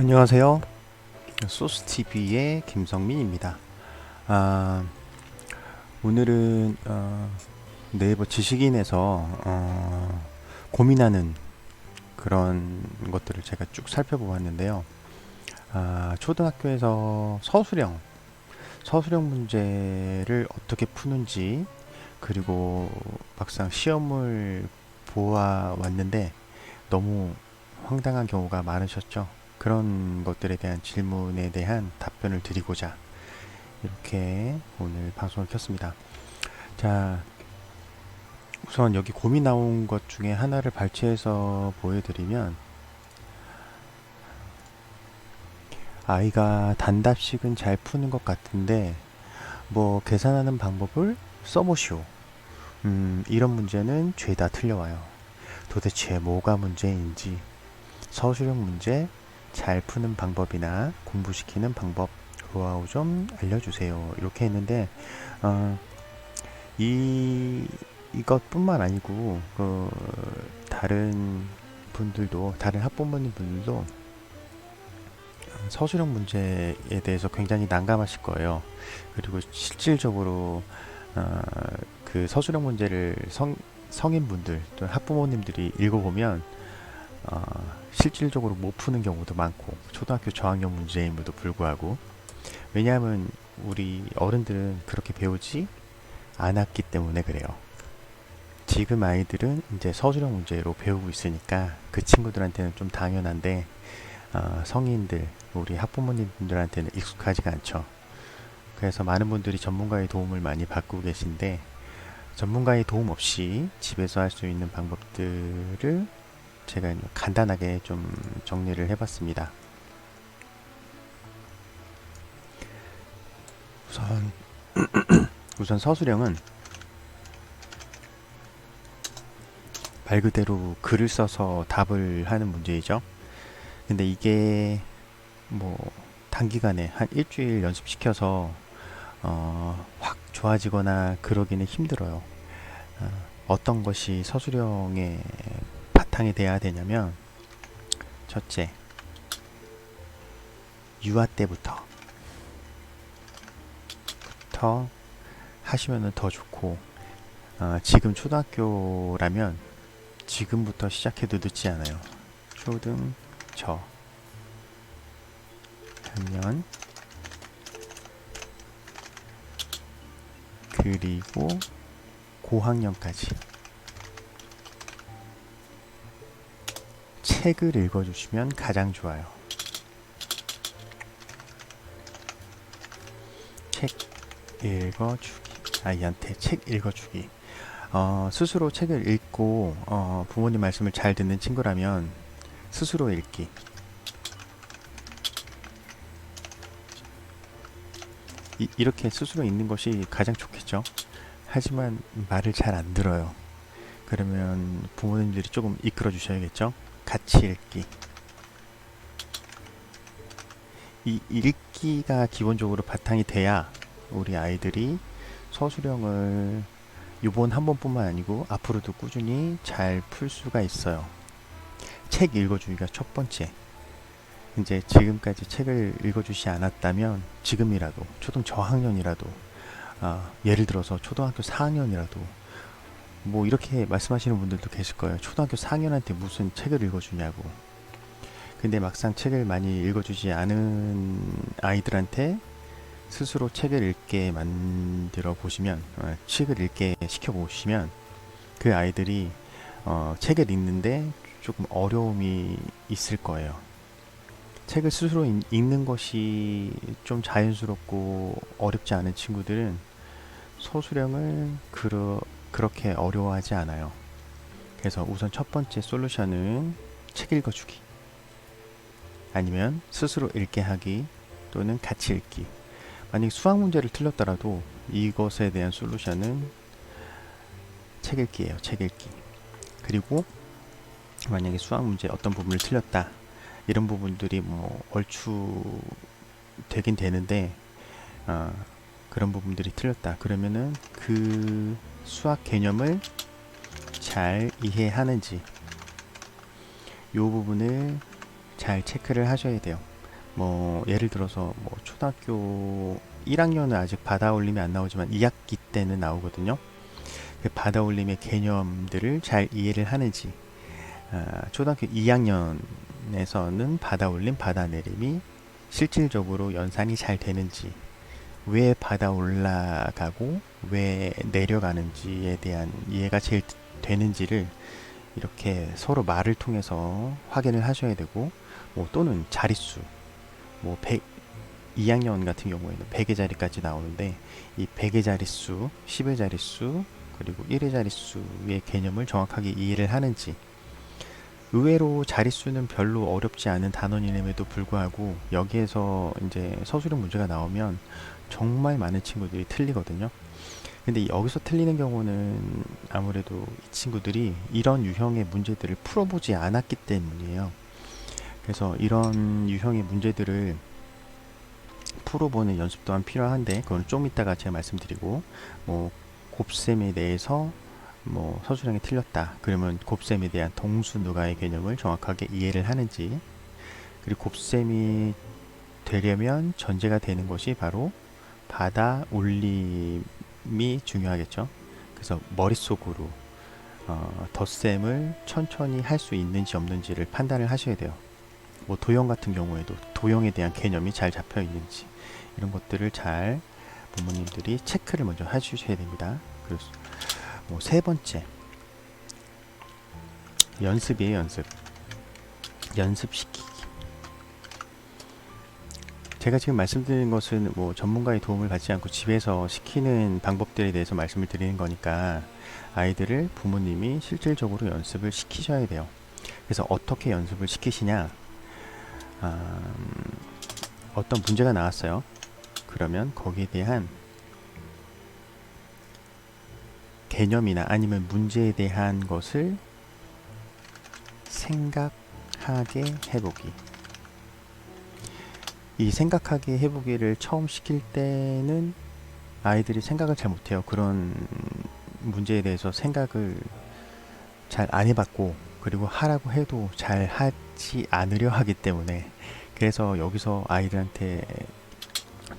안녕하세요. 소스TV의 김성민입니다. 아, 오늘은 어, 네이버 지식인에서 어, 고민하는 그런 것들을 제가 쭉 살펴보았는데요. 아, 초등학교에서 서술형, 서술형 문제를 어떻게 푸는지 그리고 막상 시험을 보아 왔는데 너무 황당한 경우가 많으셨죠. 그런 것들에 대한 질문에 대한 답변을 드리고자 이렇게 오늘 방송을 켰습니다. 자, 우선 여기 고민 나온 것 중에 하나를 발췌해서 보여드리면 아이가 단답식은 잘 푸는 것 같은데 뭐 계산하는 방법을 써보시오. 음, 이런 문제는 죄다 틀려와요. 도대체 뭐가 문제인지 서술형 문제 잘 푸는 방법이나 공부시키는 방법 그거하고 좀 알려주세요. 이렇게 했는데 어, 이 이것뿐만 아니고 그 다른 분들도 다른 학부모님 분들도 서술형 문제에 대해서 굉장히 난감하실 거예요. 그리고 실질적으로 어, 그 서술형 문제를 성, 성인분들 또 학부모님들이 읽어보면 어, 실질적으로 못 푸는 경우도 많고 초등학교 저학년 문제임에도 불구하고 왜냐하면 우리 어른들은 그렇게 배우지 않았기 때문에 그래요. 지금 아이들은 이제 서술형 문제로 배우고 있으니까 그 친구들한테는 좀 당연한데 어, 성인들 우리 학부모님들한테는 익숙하지가 않죠. 그래서 많은 분들이 전문가의 도움을 많이 받고 계신데 전문가의 도움 없이 집에서 할 수 있는 방법들을 제가 간단하게 좀 정리를 해봤습니다. 우선 우선 서술형은 말 그대로 글을 써서 답을 하는 문제이죠. 근데 이게 뭐 단기간에 한 일주일 연습시켜서 어, 확 좋아지거나 그러기는 힘들어요. 어, 어떤 것이 서술형의 바탕이 돼야 되냐면 첫째 유아 때부터 부터 하시면 더 좋고 어, 지금 초등학교라면 지금부터 시작해도 늦지 않아요. 초등 저 학년 그리고 고학년까지 책을 읽어주시면 가장 좋아요. 책 읽어주기. 아이한테 책 읽어주기. 어, 스스로 책을 읽고 어, 부모님 말씀을 잘 듣는 친구라면 스스로 읽기. 이, 이렇게 스스로 읽는 것이 가장 좋겠죠. 하지만 말을 잘 안 들어요. 그러면 부모님들이 조금 이끌어 주셔야겠죠. 같이 읽기. 이 읽기가 기본적으로 바탕이 돼야 우리 아이들이 서술형을 이번 한 번뿐만 아니고 앞으로도 꾸준히 잘 풀 수가 있어요. 책 읽어주기가 첫 번째. 이제 지금까지 책을 읽어주지 않았다면 지금이라도 초등 저학년이라도 아, 예를 들어서 초등학교 4학년이라도 뭐 이렇게 말씀하시는 분들도 계실 거예요. 초등학교 4학년한테 무슨 책을 읽어주냐고. 근데 막상 책을 많이 읽어주지 않은 아이들한테 스스로 책을 읽게 만들어 보시면, 어, 책을 읽게 시켜 보시면 그 아이들이 어, 책을 읽는데 조금 어려움이 있을 거예요. 책을 스스로 읽, 읽는 것이 좀 자연스럽고 어렵지 않은 친구들은 서술형을 그러, 그렇게 어려워하지 않아요. 그래서 우선 첫 번째 솔루션은 책 읽어주기. 아니면 스스로 읽게 하기 또는 같이 읽기. 만약 수학 문제를 틀렸더라도 이것에 대한 솔루션은 책 읽기예요. 책 읽기. 그리고 만약에 수학 문제 어떤 부분을 틀렸다. 이런 부분들이 뭐 얼추 되긴 되는데 어, 그런 부분들이 틀렸다. 그러면은 그 수학 개념을 잘 이해하는지 이 부분을 잘 체크를 하셔야 돼요. 뭐 예를 들어서 뭐 초등학교 1학년은 아직 받아올림이 안 나오지만 2학기 때는 나오거든요. 그 받아올림의 개념들을 잘 이해를 하는지 아, 초등학교 2학년에서는 받아올림, 받아내림이 실질적으로 연산이 잘 되는지 왜 받아 올라가고 왜 내려가는지에 대한 이해가 제일 되는지를 이렇게 서로 말을 통해서 확인을 하셔야 되고 뭐 또는 자릿수 뭐 100, 2학년 같은 경우에는 100의 자리까지 나오는데 이 100의 자릿수, 10의 자릿수 그리고 1의 자릿수의 개념을 정확하게 이해를 하는지 의외로 자릿수는 별로 어렵지 않은 단원임에도 불구하고 여기에서 이제 서술형 문제가 나오면 정말 많은 친구들이 틀리거든요. 근데 여기서 틀리는 경우는 아무래도 이 친구들이 이런 유형의 문제들을 풀어보지 않았기 때문이에요. 그래서 이런 유형의 문제들을 풀어보는 연습 또한 필요한데 그건 좀 이따가 제가 말씀드리고 뭐 곱셈에 대해서 뭐 서술형이 틀렸다. 그러면 곱셈에 대한 동수 누가의 개념을 정확하게 이해를 하는지. 그리고 곱셈이 되려면 전제가 되는 것이 바로 받아 올림이 중요하겠죠. 그래서 머릿속으로 어, 덧셈을 천천히 할 수 있는지 없는지를 판단을 하셔야 돼요. 뭐 도형 같은 경우에도 도형에 대한 개념이 잘 잡혀 있는지 이런 것들을 잘 부모님들이 체크를 먼저 해주셔야 됩니다. 그래서 뭐 세 번째 연습이에요 연습 연습시키기 제가 지금 말씀드리는 것은 뭐 전문가의 도움을 받지 않고 집에서 시키는 방법들에 대해서 말씀을 드리는 거니까 아이들을 부모님이 실질적으로 연습을 시키셔야 돼요. 그래서 어떻게 연습을 시키시냐 아, 음, 어떤 문제가 나왔어요. 그러면 거기에 대한 개념이나 아니면 문제에 대한 것을 생각하게 해보기. 이 생각하게 해보기를 처음 시킬 때는 아이들이 생각을 잘 못해요. 그런 문제에 대해서 생각을 잘 안 해봤고, 그리고 하라고 해도 잘 하지 않으려 하기 때문에, 그래서 여기서 아이들한테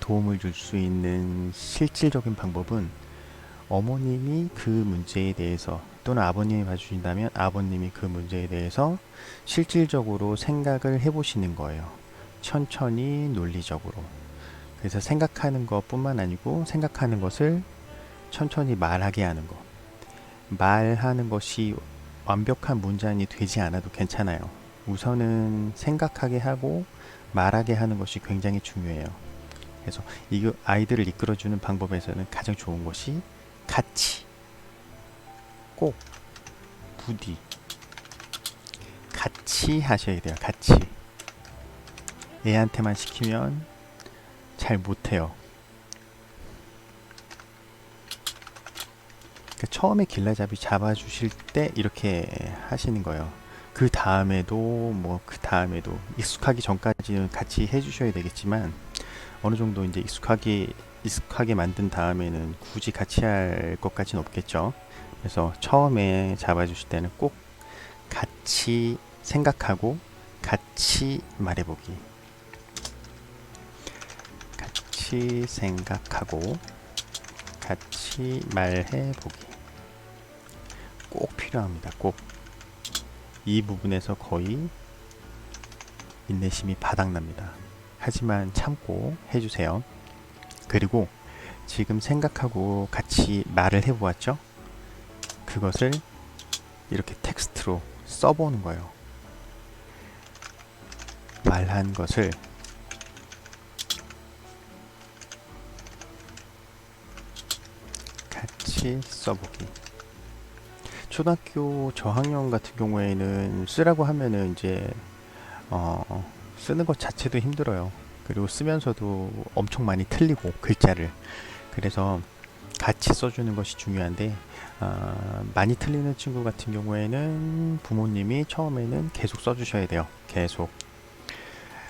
도움을 줄 수 있는 실질적인 방법은 어머님이 그 문제에 대해서 또는 아버님이 봐주신다면 아버님이 그 문제에 대해서 실질적으로 생각을 해보시는 거예요. 천천히 논리적으로. 그래서 생각하는 것 뿐만 아니고 생각하는 것을 천천히 말하게 하는 것. 말하는 것이 완벽한 문장이 되지 않아도 괜찮아요. 우선은 생각하게 하고 말하게 하는 것이 굉장히 중요해요. 그래서 이 아이들을 이끌어주는 방법에서는 가장 좋은 것이 같이, 꼭, 부디, 같이 하셔야 돼요. 같이. 애한테만 시키면 잘 못해요. 그러니까 처음에 길라잡이 잡아주실 때 이렇게 하시는 거예요. 그 다음에도 뭐 그 다음에도 익숙하기 전까지는 같이 해주셔야 되겠지만 어느 정도 이제 익숙하게 익숙하게 만든 다음에는 굳이 같이 할 것까지는 없겠죠. 그래서 처음에 잡아주실 때는 꼭 같이 생각하고 같이 말해보기. 같이 생각하고 같이 말해보기. 꼭 필요합니다. 꼭. 이 부분에서 거의 인내심이 바닥납니다. 하지만 참고 해주세요. 그리고 지금 생각하고 같이 말을 해보았죠? 그것을 이렇게 텍스트로 써보는 거예요. 말한 것을 같이 써보기. 초등학교 저학년 같은 경우에는 쓰라고 하면은 이제 어, 쓰는 것 자체도 힘들어요. 그리고 쓰면서도 엄청 많이 틀리고 글자를 그래서 같이 써주는 것이 중요한데 어, 많이 틀리는 친구 같은 경우에는 부모님이 처음에는 계속 써주셔야 돼요. 계속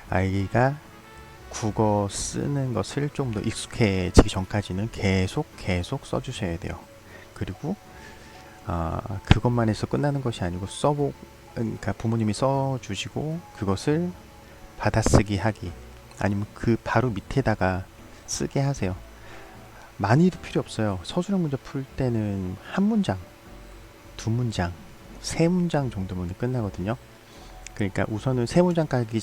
아이가 국어 쓰는 것을 좀 더 익숙해지기 전까지는 계속 계속 써주셔야 돼요. 그리고 어, 그것만 해서 끝나는 것이 아니고 써보 그러니까 부모님이 써주시고 그것을 받아쓰기 하기 아니면 그 바로 밑에다가 쓰게 하세요. 많이도 필요 없어요. 서술형 문제 풀 때는 한 문장, 두 문장, 세 문장 정도면 끝나거든요. 그러니까 우선은 세 문장 까기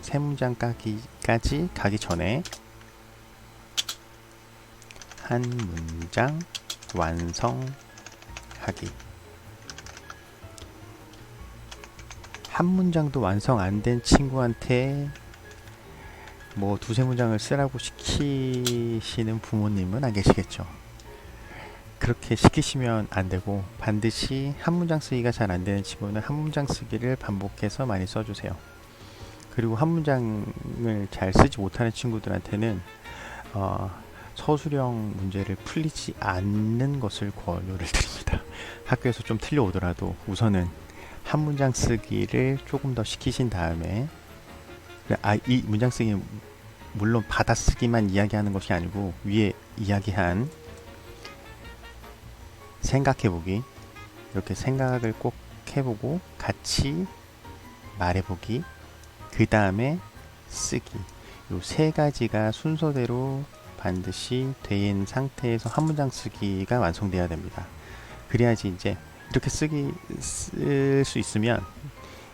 세 문장 까기까지 가기 전에 한 문장 완성하기 한 문장도 완성 안 된 친구한테 뭐 두세 문장을 쓰라고 시키시는 부모님은 안 계시겠죠. 그렇게 시키시면 안 되고 반드시 한 문장 쓰기가 잘 안 되는 친구는 한 문장 쓰기를 반복해서 많이 써주세요. 그리고 한 문장을 잘 쓰지 못하는 친구들한테는 어, 서술형 문제를 풀리지 않는 것을 권유를 드립니다. 학교에서 좀 틀려오더라도 우선은 한 문장 쓰기를 조금 더 시키신 다음에 아, 이 문장 쓰기 물론 받아쓰기만 이야기하는 것이 아니고 위에 이야기한 생각해보기 이렇게 생각을 꼭 해보고 같이 말해보기 그 다음에 쓰기 요 세 가지가 순서대로 반드시 된 상태에서 한 문장 쓰기가 완성돼야 됩니다. 그래야지 이제 이렇게 쓰기 쓸 수 있으면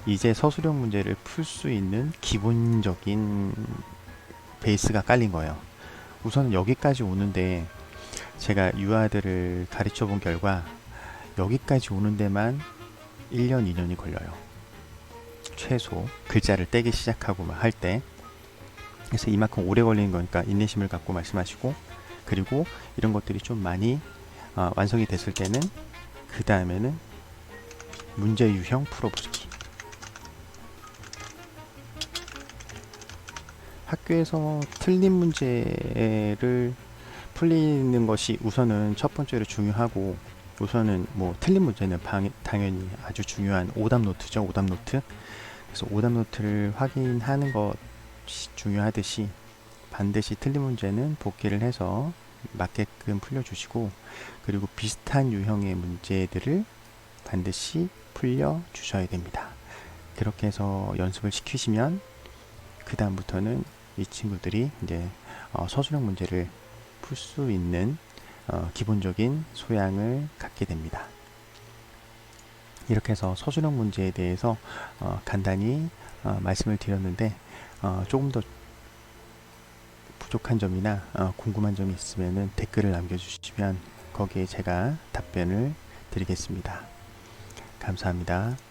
이제 서술형 문제를 풀 수 있는 기본적인 베이스가 깔린 거예요. 우선 여기까지 오는데 제가 유아들을 가르쳐 본 결과 여기까지 오는 데만 1년, 2년이 걸려요. 최소 글자를 떼기 시작하고 막 할 때. 그래서 이만큼 오래 걸리는 거니까 인내심을 갖고 말씀하시고 그리고 이런 것들이 좀 많이 어, 완성이 됐을 때는 그 다음에는 문제 유형 풀어보기. 학교에서 틀린 문제를 풀리는 것이 우선은 첫 번째로 중요하고 우선은 뭐 틀린 문제는 방, 당연히 아주 중요한 오답 노트죠 오답 노트. 그래서 오답 노트를 확인하는 것이 중요하듯이 반드시 틀린 문제는 복기를 해서 맞게끔 풀려주시고 그리고 비슷한 유형의 문제들을 반드시 풀려 주셔야 됩니다. 그렇게 해서 연습을 시키시면 그 다음부터는 이 친구들이 이제 어, 서술형 문제를 풀 수 있는 어, 기본적인 소양을 갖게 됩니다. 이렇게 해서 서술형 문제에 대해서 어, 간단히 어, 말씀을 드렸는데 어, 조금 더 부족한 점이나 어, 궁금한 점이 있으면 댓글을 남겨주시면 거기에 제가 답변을 드리겠습니다. 감사합니다.